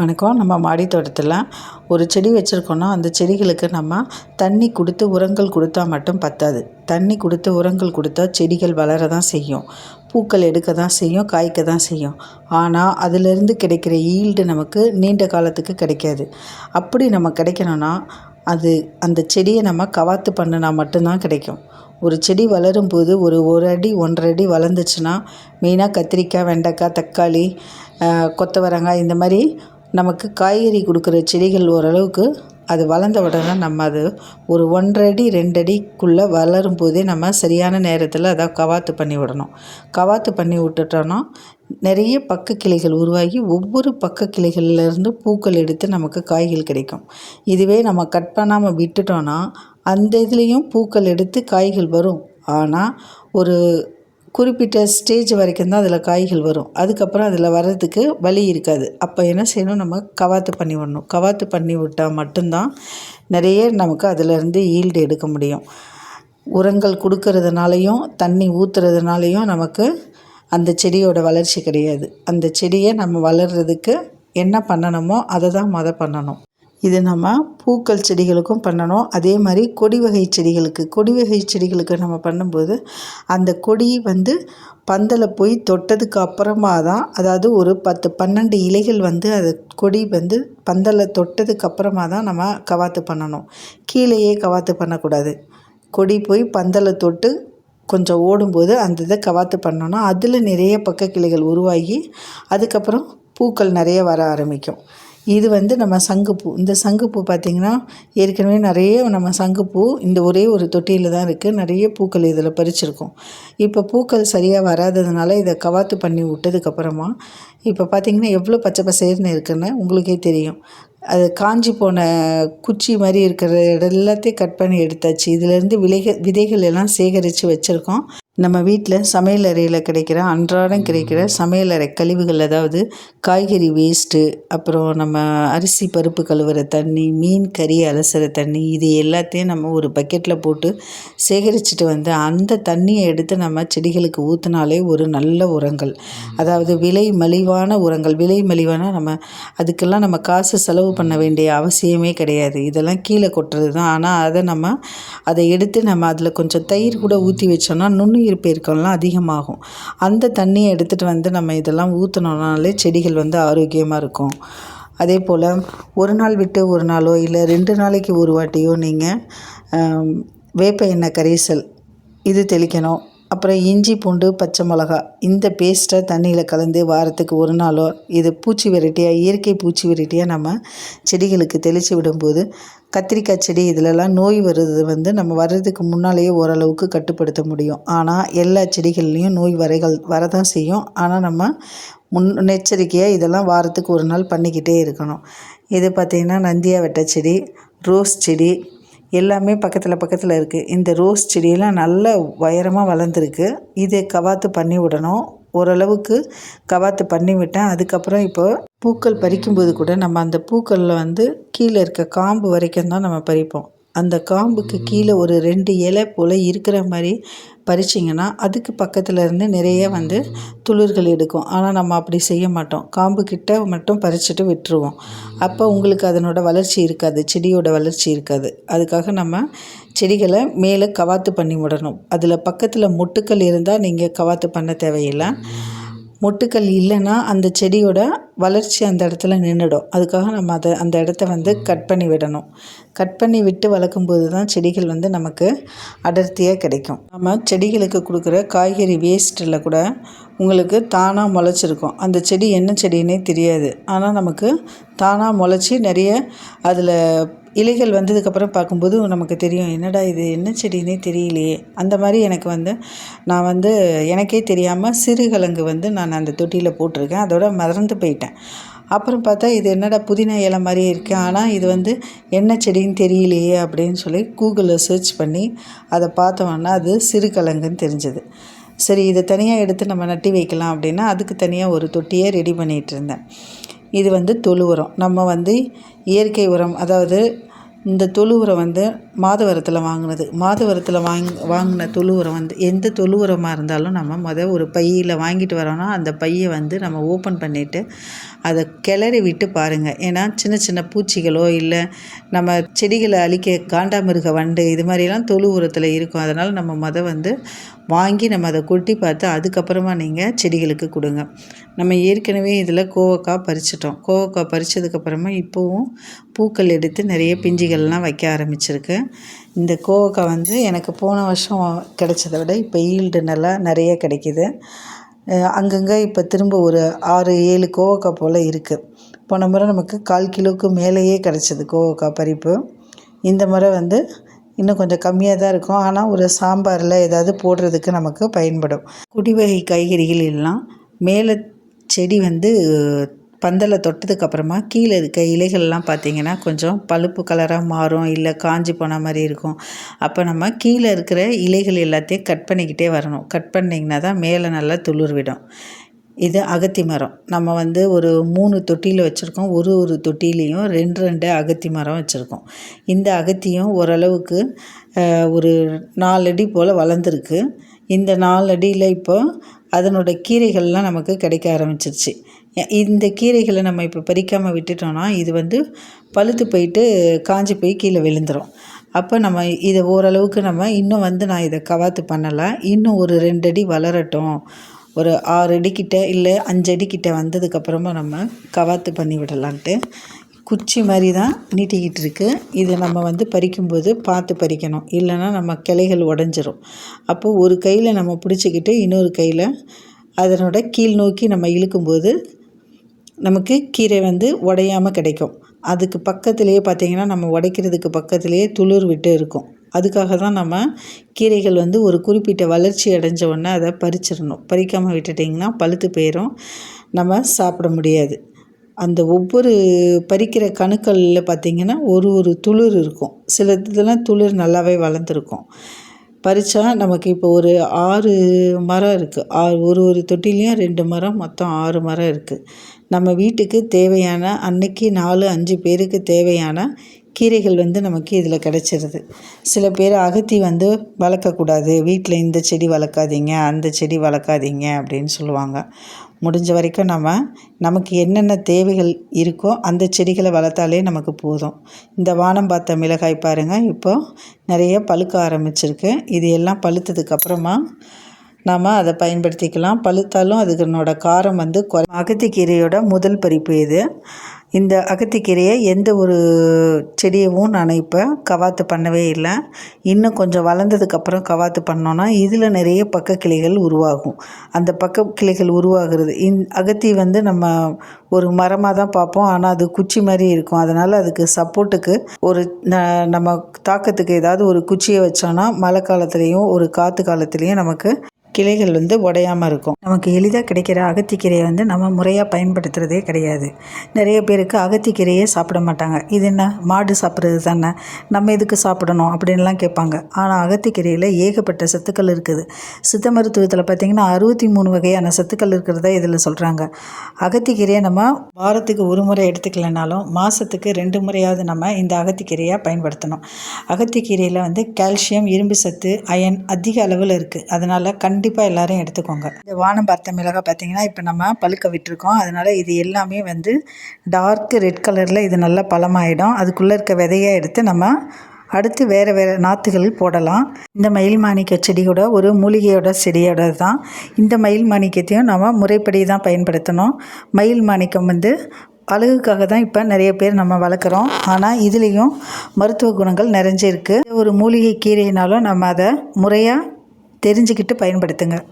வணக்கம். நம்ம மாடி தோட்டத்தில் ஒரு செடி வச்சுருக்கோன்னா அந்த செடிகளுக்கு நம்ம தண்ணி கொடுத்து உரங்கள் கொடுத்தா மட்டும் பத்தாது. தண்ணி கொடுத்து உரங்கள் கொடுத்தா செடிகள் வளர தான் செய்யும். பூக்கள் எடுக்க தான் செய்யும் காய்க்க தான் செய்யும். ஆனால் அதிலிருந்து கிடைக்கிற ஈல்டு நமக்கு நீண்ட காலத்துக்கு கிடைக்காது. அப்படி நம்ம கிடைக்கணும்னா அது அந்த செடியை நம்ம கவாத்து பண்ணினா மட்டும்தான் கிடைக்கும். ஒரு செடி வளரும் போது ஒரு ஒரு அடி ஒன்றரை அடி வளர்ந்துச்சுன்னா மெயினாக கத்திரிக்காய் வெண்டைக்காய் தக்காளி கொத்தவரங்காய் இந்த மாதிரி நமக்கு காய்கறி கொடுக்குற செடிகள் ஓரளவுக்கு அது வளர்ந்த உடனே நம்ம அது ஒரு ஒன்றடி ரெண்டடிக்குள்ளே வளரும் போதே நம்ம சரியான நேரத்தில் அதை கவாத்து பண்ணி விடணும். கவாத்து பண்ணி விட்டுட்டோன்னா நிறைய பக்க கிளைகள் உருவாகி ஒவ்வொரு பக்க கிளைகள்லேருந்து பூக்கள் எடுத்து நமக்கு காய்கள் கிடைக்கும். இதுவே நம்ம கட் பண்ணாமல் விட்டுட்டோன்னா அந்த இதுலேயும் பூக்கள் எடுத்து காய்கள் வரும். ஆனால் ஒரு குறிப்பிட்ட ஸ்டேஜ் வரைக்கும் தான் அதில் காய்கள் வரும். அதுக்கப்புறம் அதில் வர்றதுக்கு வழி இருக்காது. அப்போ என்ன செய்யணும்? நம்ம கவாத்து பண்ணி விடணும். கவாத்து பண்ணி விட்டால் மட்டும்தான் நிறைய நமக்கு அதிலேருந்து ஈல்டு எடுக்க முடியும். உரங்கள் கொடுக்கறதுனாலையும் தண்ணி ஊற்றுறதுனாலையும் நமக்கு அந்த செடியோட வளர்ச்சி கிடையாது. அந்த செடியை நம்ம வளர்கிறதுக்கு என்ன பண்ணணுமோ அதை தான் மொதல் பண்ணணும். இது நம்ம பூக்கள் செடிகளுக்கும் பண்ணணும். அதே மாதிரி கொடி வகை செடிகளுக்கு கொடி வகை செடிகளுக்கு நம்ம பண்ணும்போது அந்த கொடி வந்து பந்தலை போய் தொட்டதுக்கு அப்புறமா தான் அதாவது ஒரு பத்து பன்னெண்டு இலைகள் வந்து அது கொடி வந்து பந்தலை தொட்டதுக்கு அப்புறமா தான் நம்ம கவாத்து பண்ணணும். கீழேயே கவாத்து பண்ணக்கூடாது. கொடி போய் பந்தலை தொட்டு கொஞ்சம் ஓடும்போது அந்த இதை கவாத்து பண்ணோன்னா அதில் நிறைய பக்க கிளைகள் உருவாகி அதுக்கப்புறம் பூக்கள் நிறைய வர ஆரம்பிக்கும். இது வந்து நம்ம சங்குப்பூ. இந்த சங்குப்பூ பார்த்திங்கன்னா ஏற்கனவே நிறைய நம்ம சங்குப்பூ இந்த ஒரே ஒரு தொட்டியில் தான் இருக்குது நிறைய பூக்கள் இதில் பறிச்சிருக்கோம். இப்போ பூக்கள் சரியாக வராததுனால இதை கவாத்து பண்ணி விட்டதுக்கப்புறமா இப்போ பார்த்திங்கன்னா எவ்வளோ பச்சை பசேர்னு இருக்குன்னு உங்களுக்கே தெரியும். அது காஞ்சி போன குச்சி மாதிரி இருக்கிற எல்லாத்தையும் கட் பண்ணி எடுத்தாச்சு. இதுலேருந்து விலைகள் விதைகள் எல்லாம் சேகரித்து வச்சுருக்கோம். நம்ம வீட்டில் சமையல் அறையில் கிடைக்கிற அன்றாடம் கிடைக்கிற சமையல் அறை கழிவுகள் அதாவது காய்கறி வேஸ்ட்டு அப்புறம் நம்ம அரிசி பருப்பு கழுவுற தண்ணி மீன் கறி அலசுகிற தண்ணி இது எல்லாத்தையும் நம்ம ஒரு பக்கெட்டில் போட்டு சேகரிச்சுட்டு வந்து அந்த தண்ணியை எடுத்து நம்ம செடிகளுக்கு ஊற்றினாலே ஒரு நல்ல உரங்கள். அதாவது விலை மலிவான உரங்கள். விலை மலிவான நம்ம அதுக்கெல்லாம் நம்ம காசு செலவு பண்ண வேண்டிய அவசியமே கிடையாது. இதெல்லாம் கீழே கொட்டுறது தான். ஆனால் அதை நம்ம அதை எடுத்து நம்ம அதில் கொஞ்சம் தயிர் கூட ஊற்றி வச்சோன்னா நுண்ணுயிர் நீர் பெருக்கம்லாம் அதிகமாகும். அந்த தண்ணியை எடுத்துகிட்டு வந்து நம்ம இதெல்லாம் ஊற்றினோம்னாலே செடிகள் வந்து ஆரோக்கியமாக இருக்கும். அதே போல் ஒரு நாள் விட்டு ஒரு நாளோ இல்லை ரெண்டு நாளைக்கு ஒரு வாட்டியோ நீங்கள் வேப்ப எண்ணெய் கரைசல் இது தெளிக்கணும். அப்புறம் இஞ்சி பூண்டு பச்சை மிளகா. இந்த பேஸ்ட்டை தண்ணியில் கலந்து வாரத்துக்கு ஒரு நாளோ இது பூச்சி வெரைட்டியாக இயற்கை பூச்சி வெரைட்டியாக நம்ம செடிகளுக்கு தெளித்து விடும்போது கத்திரிக்காய் செடி இதிலெல்லாம் நோய் வருது வந்து நம்ம வர்றதுக்கு முன்னாலேயே ஓரளவுக்கு கட்டுப்படுத்த முடியும். ஆனால் எல்லா செடிகள்லேயும் நோய் வரைகள் வரதான் செய்யும். ஆனால் நம்ம முன்னெச்சரிக்கையாக இதெல்லாம் வாரத்துக்கு ஒரு நாள் பண்ணிக்கிட்டே இருக்கணும். இது பார்த்திங்கன்னா நந்தியா வெட்ட செடி ரோஸ் செடி எல்லாமே பக்கத்தில் பக்கத்தில் இருக்குது இந்த ரோஸ் செடியெல்லாம் நல்ல உயரமாக வளர்ந்துருக்கு. இதை கவாத்து பண்ணி விடணும். ஓரளவுக்கு கவாத்து பண்ணி விட்டேன். அதுக்கப்புறம் இப்போ பூக்கள் பறிக்கும்போது கூட நம்ம அந்த பூக்களில் வந்து கீழே இருக்க காம்பு வரைக்கும் தான் நம்ம பறிப்போம். அந்த காம்புக்கு கீழே ஒரு ரெண்டு இலை போல் இருக்கிற மாதிரி பறிச்சிங்கன்னா அதுக்கு பக்கத்தில் இருந்து நிறைய வந்து துளிர்கள் எடுக்கும். ஆனால் நம்ம அப்படி செய்ய மாட்டோம். காம்பு கிட்ட மட்டும் பறிச்சுட்டு விட்டுருவோம். அப்போ உங்களுக்கு அதனோட வளர்ச்சி இருக்காது. செடியோட வளர்ச்சி இருக்காது. அதுக்காக நம்ம செடிகளை மேலே கவாத்து பண்ணி விடணும். அதில் பக்கத்தில் மொட்டுக்கள் இருந்தால் நீங்கள் கவாத்து பண்ண தேவையில்லை. மொட்டுக்கள் இல்லைன்னா அந்த செடியோட வளர்ச்சி அந்த இடத்துல நின்றுடும். அதுக்காக நம்ம அதை அந்த இடத்த வந்து கட் பண்ணி விடணும். கட் பண்ணி விட்டு வளர்க்கும்போது தான் செடிகள் வந்து நமக்கு அடர்த்தியாக கிடைக்கும். நம்ம செடிகளுக்கு கொடுக்குற காய்கறி வேஸ்ட்டில் கூட உங்களுக்கு தானாக முளைச்சிருக்கும். அந்த செடி என்ன செடின்னே தெரியாது. ஆனால் நமக்கு தானாக முளைச்சி நிறைய அதில் இலைகள் வந்ததுக்கப்புறம் பார்க்கும்போது நமக்கு தெரியும் என்னடா இது? என்ன செடினே தெரியலையே. அந்த மாதிரி எனக்கு வந்து நான் வந்து எனக்கே தெரியாமல் சிறுகிழங்கு வந்து நான் அந்த தொட்டியில் போட்டிருக்கேன். அதோட மறந்து போயிட்டேன். அப்புறம் பார்த்தா இது என்னடா புதினா இலை மாதிரியே இருக்குது ஆனால் இது வந்து என்ன செடின்னு தெரியலையே அப்படின்னு சொல்லி கூகுளில் சர்ச் பண்ணி அதை பார்த்தோன்னா அது சிறுகிழங்குன்னு தெரிஞ்சது. சரி இதை தனியாக எடுத்து நம்ம நட்டி வைக்கலாம் அப்படின்னா அதுக்கு தனியாக ஒரு தொட்டியை ரெடி பண்ணிகிட்டு இருந்தேன். இது வந்து தொழு உரம். நம்ம வந்து இயற்கை உரம் அதாவது இந்த தொழு உரம் வந்து மாதவரத்தில் வாங்கினது. மாதவரத்தில் வாங்கி வாங்கின தொழு உரம் வந்து எந்த தொழு உரமாக இருந்தாலும் நம்ம மொதல் ஒரு பையில் வாங்கிட்டு வரோன்னா அந்த பையை வந்து நம்ம ஓப்பன் பண்ணிவிட்டு அதை கிளறி விட்டு பாருங்கள் ஏன்னா சின்ன சின்ன பூச்சிகளோ இல்லை நம்ம செடிகளை அழிக்க காண்டாமிருக வண்டு இது மாதிரிலாம் தொழு உரத்தில் இருக்கும். அதனால் நம்ம மொதல் வந்து வாங்கி நம்ம அதை கொட்டி பார்த்து அதுக்கப்புறமா நீங்கள் செடிகளுக்கு கொடுங்க. நம்ம ஏற்கனவே இதில் கோவக்காய் பறிச்சிட்டோம். கோவக்காய் பறித்ததுக்கப்புறமா இப்போவும் பூக்கள் எடுத்து நிறைய பிஞ்சுகள்லாம் வைக்க ஆரம்பிச்சிருக்கு. இந்த கோவக்காய் வந்து எனக்கு போன வருஷம் கிடைச்சத விட இப்போ ஈல்டு நல்லா நிறைய கிடைக்கிது. அங்கங்கே இப்போ திரும்ப ஒரு ஆறு ஏழு கோவக்காய் போல் இருக்குது போன முறை நமக்கு கால் கிலோவுக்கு மேலேயே கிடச்சிது கோவக்காய் பறிப்பு. இந்த முறை வந்து இன்னும் கொஞ்சம் கம்மியாக தான் இருக்கும். ஆனால் ஒரு சாம்பாரில் ஏதாவது போடுறதுக்கு நமக்கு பயன்படும். குடி வகை காய்கறிகள் எல்லாம் மேலே செடி வந்து பந்தலை தொட்டதுக்கு அப்புறமா கீழே இருக்க இலைகள்லாம் பார்த்திங்கன்னா கொஞ்சம் பழுப்பு கலராக மாறும் இல்லை காஞ்சி போன மாதிரி இருக்கும். அப்போ நம்ம கீழே இருக்கிற இலைகள் எல்லாத்தையும் கட் பண்ணிக்கிட்டே வரணும். கட் பண்ணிங்கன்னா தான் மேலே நல்லா துளிர் விடும். இது அகத்தி மரம். நம்ம வந்து ஒரு மூணு தொட்டியில் வச்சுருக்கோம். ஒரு ஒரு தொட்டிலையும் ரெண்டு ரெண்டு அகத்தி மரம் வச்சுருக்கோம். இந்த அகத்தியும் ஓரளவுக்கு ஒரு நாலு அடி போல் வளர்ந்துருக்கு. இந்த நாலு அடியில் இப்போ அதனோட கீரைகள்லாம் நமக்கு கிடைக்க ஆரம்பிச்சிருச்சு. இந்த கீரைகளை நம்ம இப்போ பறிக்காமல் விட்டுட்டோம்னா இது வந்து பழுத்து போயிட்டு காஞ்சி போய் கீழே விழுந்துடும் அப்போ நம்ம இதை ஓரளவுக்கு நம்ம இன்னும் வந்து நான் இதை கவாத்து பண்ணலை. இன்னும் ஒரு ரெண்டு அடி வளரட்டும். ஒரு ஆறு அடிக்கிட்ட இல்லை அஞ்சு அடிக்கிட்ட வந்ததுக்கப்புறமா நம்ம கவாத்து பண்ணி விடலான்ட்டு குச்சி மாதிரி தான் நீட்டிக்கிட்டு இருக்குது இதை நம்ம வந்து பறிக்கும்போது பார்த்து பறிக்கணும். இல்லைன்னா நம்ம கிளைகள் உடஞ்சிரும். அப்போது ஒரு கையில் நம்ம பிடிச்சிக்கிட்டு இன்னொரு கையில் அதனோட கீழ் நோக்கி நம்ம இழுக்கும்போது நமக்கு கீரை வந்து உடையாமல் கிடைக்கும். அதுக்கு பக்கத்துலேயே பார்த்திங்கன்னா நம்ம உடைக்கிறதுக்கு பக்கத்துலேயே துளிர் விட்டு இருக்கும். அதுக்காக தான் நம்ம கீரைகள் வந்து ஒரு குறிப்பிட்ட வளர்ச்சி அடைஞ்ச உடனே அதை பறிச்சிடணும். பறிக்காமல் விட்டுட்டிங்கன்னா பழுத்து போயிடும் நம்ம சாப்பிட முடியாது. அந்த ஒவ்வொரு பறிக்கிற கணுக்களில் பார்த்திங்கன்னா ஒரு ஒரு துளிர் இருக்கும். சில இதெல்லாம் துளிர் நல்லாவே வளர்ந்துருக்கும். பறித்தா நமக்கு இப்போ ஒரு ஆறு மரம் இருக்குது ஆறு ஒரு ஒரு தொட்டிலையும் ரெண்டு மரம் மொத்தம் ஆறு மரம் இருக்குது நம்ம வீட்டுக்கு தேவையான அன்னைக்கு நாலு அஞ்சு பேருக்கு தேவையான கீரைகள் வந்து நமக்கு இதில் கிடச்சிருது. சில பேர் அகத்தி வந்து வளர்க்கக்கூடாது. வீட்டில் இந்த செடி வளர்க்காதீங்க அந்த செடி வளர்க்காதீங்க அப்படின்னு சொல்லுவாங்க. முடிஞ்ச வரைக்கும் நம்ம நமக்கு என்னென்ன தேவைகள் இருக்கோ அந்த செடிகளை வளர்த்தாலே நமக்கு போதும். இந்த வானம் பார்த்த மிளகாய் பாருங்கள் இப்போது நிறைய பழுக்க ஆரம்பிச்சிருக்கு. இது எல்லாம் பழுத்ததுக்கப்புறமா நாம் அதை பயன்படுத்திக்கலாம். பழுத்தாலும் அதுக்குனோட காரம் வந்து குறை. அகத்திக்கீரையோட முதல் பறிப்பு இது. இந்த அகத்திக்கீரையை எந்த ஒரு செடியவும் நான் இப்போ கவாத்து பண்ணவே இல்லை. இன்னும் கொஞ்சம் வளர்ந்ததுக்கப்புறம் கவாத்து பண்ணோன்னா இதில் நிறைய பக்க கிளைகள் உருவாகும். அந்த பக்க கிளைகள் உருவாகிறது. இந் அகத்தி வந்து நம்ம ஒரு மரமாக தான் பார்ப்போம். ஆனால் அது குச்சி மாதிரி இருக்கும். அதனால் அதுக்கு சப்போர்ட்டுக்கு ஒரு நம்ம தாக்கத்துக்கு ஏதாவது ஒரு குச்சியை வச்சோன்னா மழை காலத்துலேயும் ஒரு காற்று காலத்துலேயும் நமக்கு கிளைகள் வந்து உடையாமல் இருக்கும். நமக்கு எளிதாக கிடைக்கிற அகத்திக்கீரையை வந்து நம்ம முறையாக பயன்படுத்துகிறதே கிடையாது. நிறைய பேருக்கு அகத்திக்கீரையே சாப்பிட மாட்டாங்க. இது என்ன? மாடு சாப்பிட்றது தானே? நம்ம எதுக்கு சாப்பிடணும் அப்படின்லாம் கேட்பாங்க. ஆனால் அகத்திக்கீரையில் ஏகப்பட்ட சத்துக்கள் இருக்குது. சித்த மருத்துவத்தில் பார்த்திங்கன்னா அறுபத்தி மூணு வகையான சத்துக்கள் இருக்கிறத இதில் சொல்கிறாங்க அகத்திக்கீரையை நம்ம வாரத்துக்கு ஒரு முறை எடுத்துக்கலைனாலும் மாதத்துக்கு ரெண்டு முறையாவது நம்ம இந்த அகத்திக்கீரையாக பயன்படுத்தணும். அகத்திக்கீரையில் வந்து கால்சியம் இரும்பு சத்து அயன் அதிக அளவில் இருக்குது அதனால் கண் கண்டிப்பாக எல்லாரும் எடுத்துக்கோங்க. இந்த வானம் பார்த்த மிளகாய் பார்த்திங்கன்னா இப்போ நம்ம பழுக்க விட்டுருக்கோம். அதனால் இது எல்லாமே வந்து டார்க்கு ரெட் கலரில் இது நல்லா பழமாயிடும். அதுக்குள்ளே இருக்க விதையை எடுத்து நம்ம அடுத்து வேறு வேறு நாற்றுகள் போடலாம். இந்த மயில் மாணிக்க செடியோட ஒரு மூலிகையோட செடியோட தான் இந்த மயில் மாணிக்கத்தையும் நம்ம முறைப்படி தான் பயன்படுத்தணும். மயில் மாணிக்கம் வந்து அழகுக்காக தான் இப்போ நிறைய பேர் நம்ம வளர்க்குறோம். ஆனால் இதுலேயும் மருத்துவ குணங்கள் நிறைஞ்சிருக்கு. ஒரு மூலிகை கீரைனாலும் நம்ம அதை முறையாக தெரிஞ்சுக்கிட்டு பயன்படுத்துங்க.